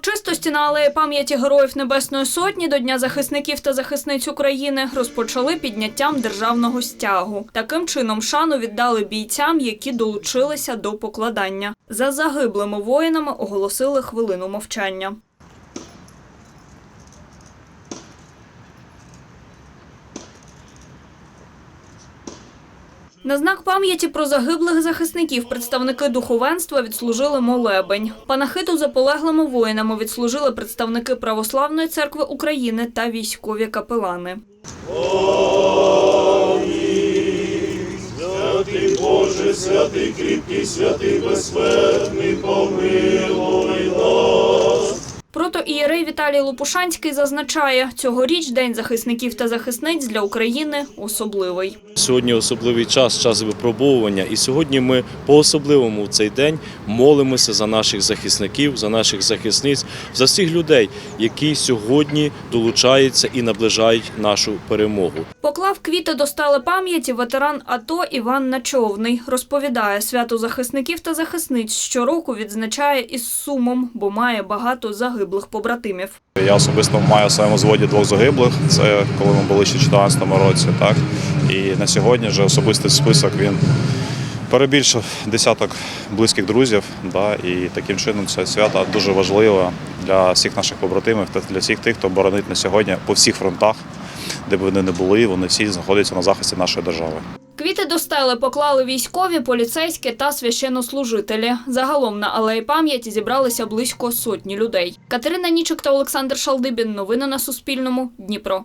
Урочистості на алеї пам'яті Героїв Небесної Сотні до Дня захисників та захисниць України розпочали підняттям державного стягу. Таким чином шану віддали бійцям, які долучилися до покладання. За загиблими воїнами оголосили хвилину мовчання. На знак пам'яті про загиблих захисників представники духовенства відслужили молебень. Панахиду за полеглими воїнами відслужили представники Православної церкви України та військові капелани. Святий Боже, святий кріпкий, святий безсмертний, помилуй нас. Протоієрей Віталій Лопушанський зазначає, цьогоріч День захисників та захисниць для України особливий. Сьогодні особливий час, час випробовування, і сьогодні ми по-особливому в цей день молимося за наших захисників, за наших захисниць, за всіх людей, які сьогодні долучаються і наближають нашу перемогу. Поклав квіти до стали пам'яті ветеран АТО Іван Начовний. Розповідає, свято захисників та захисниць щороку відзначає із сумом, бо має багато загиблих побратимів. Я особисто маю в своєму зводі двох загиблих. Це коли ми були ще в 2014 році. Так і на сьогодні вже особистий список він перебільшив десяток близьких друзів. Да, і таким чином це свято дуже важливе для всіх наших побратимів та для всіх тих, хто боронить на сьогодні по всіх фронтах, де б вони не були, вони всі знаходяться на захисті нашої держави. Квіти до стели поклали військові, поліцейські та священнослужителі. Загалом на алеї пам'яті зібралися близько сотні людей. Катерина Нічик та Олександр Шалдибін. Новини на Суспільному. Дніпро.